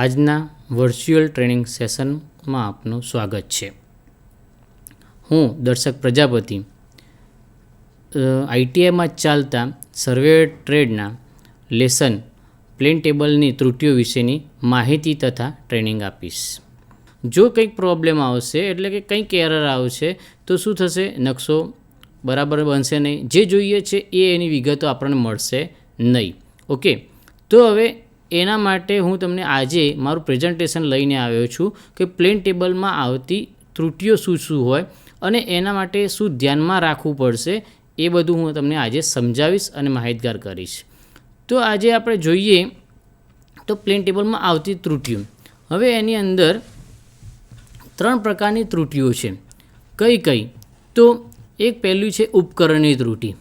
આજના virtual training સેશનમાં આપનું સ્વાગત છે. હું દર્શક પ્રજાપતિ આઈટીઆઈમાં ચાલતા સર્વે ટ્રેડના લેસન પ્લેન ટેબલની ત્રુટિઓ વિશેની માહિતી તથા ટ્રેનિંગ આપીશ. જો કંઈક પ્રોબ્લેમ આવશે, એટલે કે કંઈક એરર આવશે, તો શું થશે? નકશો બરાબર બનશે નહીં. જે જોઈએ છે એ એની વિગતો આપણને મળશે નહીં. ઓકે? તો હવે એના માટે હું તમને આજે મારું પ્રેઝન્ટેશન લઈને આવ્યો છું કે પ્લેન ટેબલમાં આવતી ત્રુટિઓ શું શું હોય અને એના માટે શું ધ્યાનમાં રાખવું પડશે એ બધું હું તમને આજે સમજાવીશ અને માહિતગાર કરીશ. તો આજે આપણે જોઈએ તો પ્લેન ટેબલમાં આવતી ત્રુટિઓ. હવે એની અંદર ત્રણ પ્રકારની ત્રુટિઓ છે. કઈ કઈ? તો એક પહેલું છે ઉપકરણની ત્રુટિ.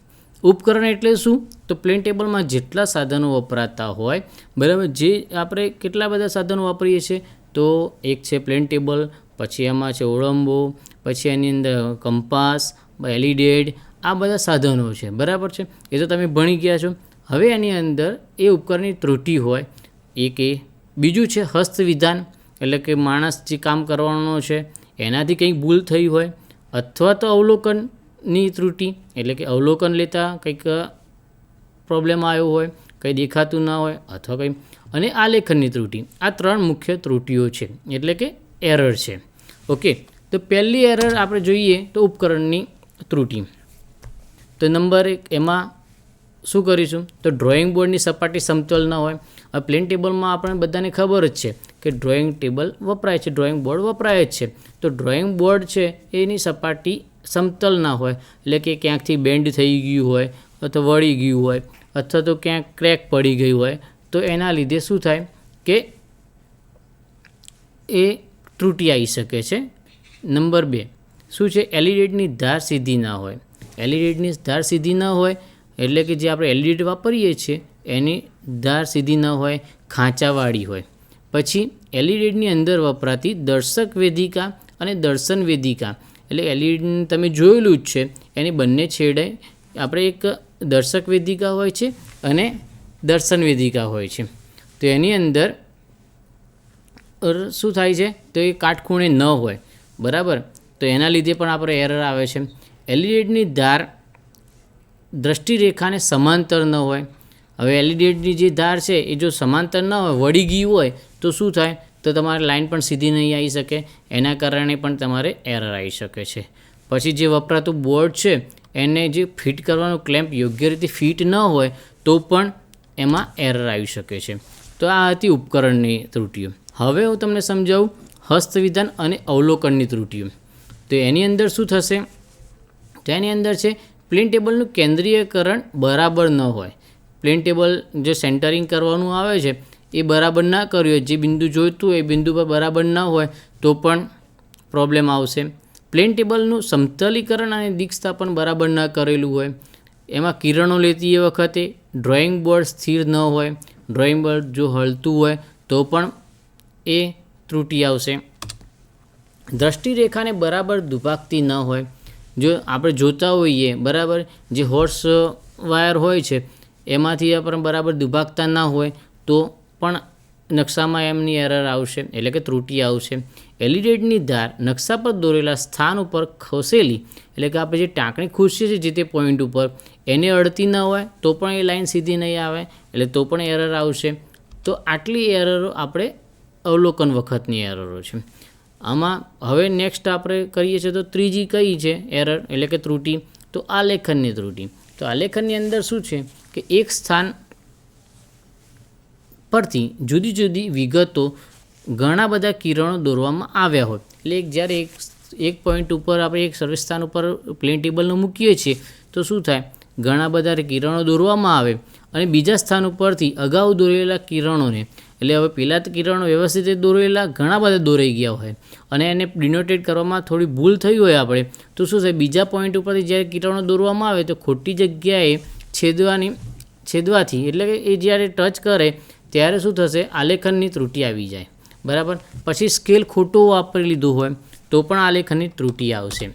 ઉપકરણ એટલે શું? તો પ્લેન ટેબલમાં જેટલા સાધનો વપરાતા હોય, બરાબર, જે આપણે કેટલા બધા સાધનો વાપરીએ છીએ, તો એક છે પ્લેન ટેબલ પછી એમાં છે ઓળંબો પછી એની અંદર કંપાસ એલિડેડ આ બધા સાધનો છે, બરાબર છે? એ તો તમે ભણી ગયા છો. હવે એની અંદર એ ઉપકરણની ત્રુટિ હોય એક એ બીજું છે હસ્તવિધાન, એટલે કે માણસ જે કામ કરવાનો છે, એનાથી કંઈક ભૂલ થઈ હોય, અથવા તો અવલોકનની ત્રુટિ, એટલે કે અવલોકન લેતા કંઈક પ્રોબ્લેમ આવ્યો હોય, કંઈ દેખાતું ના હોય અથવા કંઈ. અને આલેખનની ત્રુટિ. આ ત્રણ મુખ્ય ત્રુટિઓ છે. એટલે કે એરર છે. ઓકે. તો પહેલી એરર આપણે જોઈએ તો ઉપકરણની ત્રુટિ. તો નંબર એક, એમાં શું કરીશું? તો ડ્રોઈંગ બોર્ડની સપાટી સમતલ ન હોય. હવે પ્લેન ટેબલમાં આપણને બધાને ખબર જ છે કે ડ્રોઈંગ ટેબલ વપરાય છે ડ્રોઈંગ બોર્ડ વપરાય જ છે. તો ડ્રોઈંગ બોર્ડ છે, એની સપાટી સમતલ ના હોય. એટલે કે ક્યાંકથી બેન્ડ થઈ ગયું હોય અથવા વળી ગયું હોય. અથવા તો ક્યાંક ક્રેક પડી ગઈ હોય, તો એના લીધે શું થાય કે એ ત્રુટી આવી શકે છે. નંબર બે, શું છે? એલિડેટની ધાર સીધી ના હોય. એલિડેટની ધાર સીધી ન હોય એટલે કે જે આપણે એલઈડી વાપરીએ છીએ, એની ધાર સીધી ન હોય, ખાંચાવાળી હોય. પછી એલઈડીની અંદર વપરાતી દર્શક વેદિકા અને દર્શન વેદિકા. એટલે એલઈડી તમે જોયેલું જ છે, એની બંને છેડે આપણે એક દર્શક વેદિકા હોય છે અને દર્શન વેદિકા હોય છે. તો એની અંદર શું થાય છે? તો એ કાટખૂણે ન હોય. બરાબર? તો એના લીધે પણ આપણે એરર આવે છે. એલઈડીની ધાર દ્રષ્ટિરેખાને સમાંતર ન હોય. હવે એલઈડીની જે ધાર છે, એ જો સમાંતર ન હોય, વળી ગયું હોય, તો શું થાય? તો તમારે લાઈન પણ સીધી નહીં આવી શકે. એના કારણે પણ તમારે એરર આવી શકે છે. પછી જે વપરાતું બોર્ડ છે, એને જે ફિટ કરવાનું ક્લેમ્પ યોગ્ય રીતે ફિટ ન હોય, તો પણ એમાં એરર આવી શકે છે. તો આ હતી ઉપકરણની ત્રુટિઓ. હવે હું તમને સમજાવું હસ્તવિધાન અને અવલોકનની ત્રુટિઓ. તો એની અંદર શું થશે? તો એની અંદર છે પ્લેન ટેબલનું કેન્દ્રીયકરણ બરાબર ન હોય. પ્લેન ટેબલ જે સેન્ટરિંગ કરવાનું આવે છે, એ બરાબર ના કર્યું હોય, જે બિંદુ જોઈતું હોય, એ બિંદુ પર બરાબર ન હોય, તો પણ પ્રોબ્લેમ આવશે. પ્લેન ટેબલનું સમતલીકરણ અને દિક્સ્થાપન બરાબર ન કરેલું હોય, એમાં કિરણો લેતી વખતે ડ્રોઈંગ બોર્ડ સ્થિર ન હોય, ડ્રોઈંગ બોર્ડ જો હલતું હોય તો પણ એ ત્રુટી આવશે. દ્રષ્ટિરેખાને બરાબર દુભાગતી ન હોય, જો આપણે જોતા હોઈએ, બરાબર, જે હોર્સ વાયર હોય છે, એમાંથી આપણે બરાબર દુભાગતા ના હોય, તો પણ નકશામાં એમની એરર આવશે, એટલે કે ત્રુટિ આવશે. એલિડેટની ધાર નકશા પર દોરેલા સ્થાન ઉપર ખસેલી, એટલે કે આપણે જે ટાંકણી ખુશીએ છીએ જે તે પોઈન્ટ ઉપર, એને અડતી ન હોય તો પણ એ લાઈન સીધી નહીં આવે, એટલે તો પણ એરર આવશે. તો આટલી એરરો આપણે અવલોકન વખતની એરરો છે. આમાં હવે નેક્સ્ટ આપણે કરીએ છીએ તો ત્રીજી કઈ છે? એરર એટલે કે ત્રુટિ. તો આલેખનની ત્રુટિ. તો આલેખનની અંદર શું છે? કે એક સ્થાન પરથી જુદી જુદી વિગતો ઘણા બધા કિરણો દોરવામાં આવ્યા હોય. એટલે એક જ્યારે એક એક પોઈન્ટ ઉપર આપણે એક સર્વિસ સ્થાન ઉપર પ્લેન ટેબલનું મૂકીએ છીએ, તો શું થાય? ઘણા બધા કિરણો દોરવામાં આવે. અને બીજા સ્થાન ઉપરથી અગાઉ દોરેલા કિરણોને, એટલે હવે પહેલાં તો કિરણો વ્યવસ્થિત રીતે દોરેલા, ઘણા બધા દોરાઈ ગયા હોય. અને એને ડિનોટેડ કરવામાં થોડી ભૂલ થઈ હોય આપણે, તો શું થાય? બીજા પોઈન્ટ ઉપરથી જ્યારે કિરણો દોરવામાં આવે, તો ખોટી જગ્યાએ છેદવાની, છેદવાથી, એટલે કે એ જ્યારે ટચ કરે ત્યારે શું થશે? આલેખનની ત્રુટિ આવી જાય. બરાબર? પછી સ્કેલ ખોટો વાપરી લીધું હોય, તો પણ આલેખનની ત્રુટિ આવશે.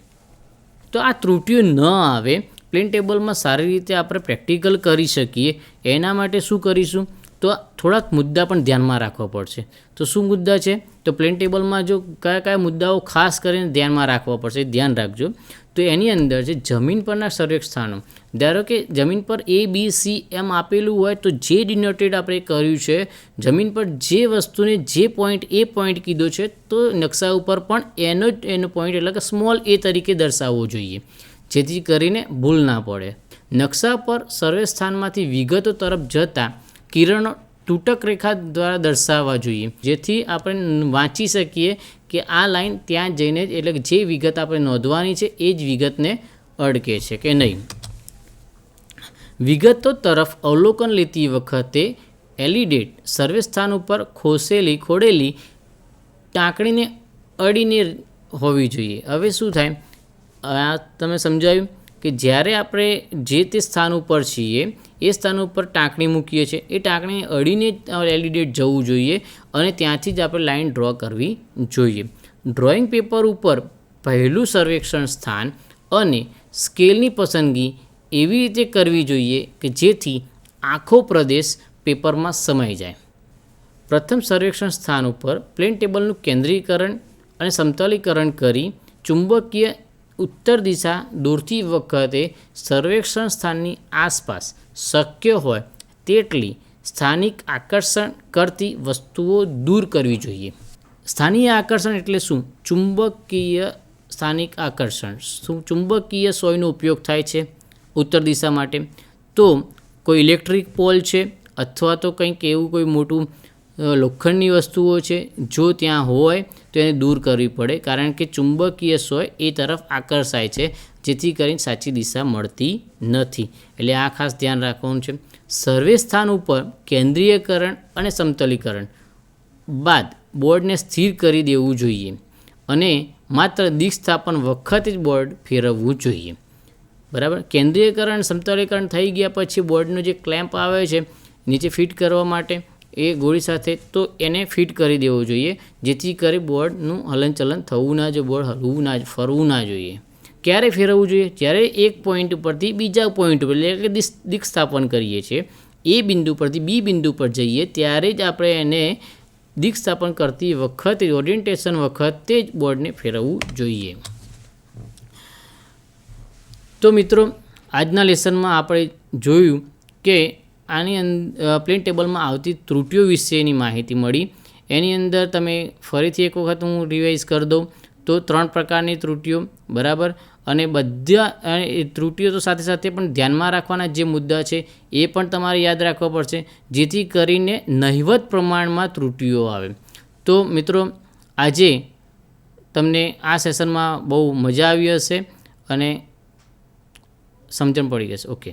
તો આ ત્રુટિઓ ન આવે, પ્લેન ટેબલમાં સારી રીતે આપણે પ્રેક્ટિકલ કરી શકીએ, એના માટે શું કરીશું? તો થોડાક મુદ્દા પણ ધ્યાનમાં રાખવા પડશે. તો શું મુદ્દા છે? તો પ્લેન ટેબલમાં જો કયા કયા મુદ્દાઓ ખાસ કરીને ધ્યાનમાં રાખવા પડશે, ધ્યાન રાખજો. તો એની અંદર છે જમીન પરના સર્વેક્ષ સ્થાનો ધારો કે જમીન પર એ બી સી એમ આપેલું હોય તો જે ડિનોટેડ આપણે કર્યું છે, જમીન પર જે વસ્તુને જે પોઈન્ટ એ પોઈન્ટ કીધો છે, તો નકશા ઉપર પણ એનો જ એનો પોઈન્ટ એટલે કે સ્મોલ એ તરીકે દર્શાવવો જોઈએ. જેથી કરીને ભૂલ ના પડે. નકશા પર સર્વે સ્થાનમાંથી વિગતો તરફ જતાં કિરણો તૂટક રેખા દ્વારા દર્શાવવા જોઈએ. જેથી આપણે વાંચી શકીએ કે આ લાઈન ત્યાં જઈને એટલે જે વિગત આપણે નોંધવાની છે એ જ વિગતને અડકે છે કે નહીં. વિગતો તરફ અવલોકન લેતી વખતે એલિડેટ સર્વે સ્થાન ઉપર ખોસેલી, ખોડેલી ટાંકણીને અડીને હોવી જોઈએ. હવે શું થાય? આ તમે સમજાયું કે જ્યારે આપણે જે તે સ્થાન ઉપર છીએ એ સ્થાન ઉપર ટાંકણી મૂકીએ છીએ. એ ટાંકણી અડીને એલિડેટ જવું જોઈએ અને ત્યાંથી જ આપણે લાઈન ડ્રો કરવી જોઈએ. ડ્રોઈંગ પેપર ઉપર પહેલું સર્વેક્ષણ સ્થાન અને સ્કેલની પસંદગી એવી રીતે કરવી જોઈએ કે જેથી આખો પ્રદેશ પેપરમાં સમાઈ જાય. પ્રથમ સર્વેક્ષણ સ્થાન ઉપર પ્લેન ટેબલનું કેન્દ્રીકરણ અને સમતલીકરણ કરી ચુંબકીય ઉત્તર દિશા દોરતી વખતે સર્વેક્ષણ સ્થાનની આસપાસ શક્ય હોય તેટલી સ્થાનિક આકર્ષણ કરતી વસ્તુઓ દૂર કરવી જોઈએ. સ્થાનીય આકર્ષણ એટલે શું? ચુંબકીય સ્થાનિક આકર્ષણ. શું ચુંબકીય સોયનો ઉપયોગ થાય છે? ઉત્તર દિશા માટે તો કોઈ ઇલેક્ટ્રિક પોલ છે અથવા તો કંઈક એવું કોઈ મોટું લોખંડની વસ્તુઓ છે, જો ત્યાં હોય તો એને દૂર કરવી પડે, કારણ કે ચુંબકીય સોય એ તરફ આકર્ષાય છે, જેથી કરીને સાચી દિશા મળતી નથી. એટલે આ ખાસ ધ્યાન રાખવાનું છે. સર્વે સ્થાન ઉપર કેન્દ્રીયકરણ અને સમતલીકરણ. બાદ બોર્ડને સ્થિર કરી દેવું જોઈએ અને માત્ર દિક્સ્થાપન વખતે જ બોર્ડ ફેરવવું જોઈએ. બરાબર? કેન્દ્રીયકરણ સમતલીકરણ થઈ ગયા પછી બોર્ડનો જે ક્લેમ્પ આવે છે, નીચે ફિટ કરવા માટે એ ગોળી સાથે તો એને ફિટ કરી દેવો જોઈએ, જેથી કરી બોર્ડનું હલનચલન થવું ના જોઈએ બોર્ડ હલવું ના, ફરવું ના જોઈએ. ક્યારે ફેરવવું જોઈએ? જ્યારે એક પોઈન્ટ પરથી બીજા પોઈન્ટ ઉપર, એટલે કે દિક દિક્સ્થાપન કરીએ છીએ, એ બિંદુ પરથી બી બિંદુ પર જઈએ, ત્યારે જ આપણે એને દિક્સ્થાપન કરતી વખતે, ઓરિએન્ટેશન વખતે જ બોર્ડને ફેરવવું જોઈએ. તો મિત્રો, આજના લેસનમાં આપણે જોયું કે આની અંદર પ્લેન ટેબલમાં આવતી ત્રુટીઓ વિશેની માહિતી મળી. એની અંદર તમે ફરીથી એક વખત હું રિવાઇઝ કરી દઉં. તો ત્રણ પ્રકારની ત્રુટીઓ, બરાબર? અને બધા એ ત્રુટીઓ તો સાથે સાથે પણ ધ્યાનમાં રાખવાના જે મુદ્દા છે, એ પણ તમારે યાદ રાખવા પડશે. જેથી કરીને નહિવત પ્રમાણમાં ત્રુટીઓ આવે. તો મિત્રો, આજે તમને આ સેશનમાં બહુ મજા આવી હશે અને સમજણ પડી જશે. ઓકે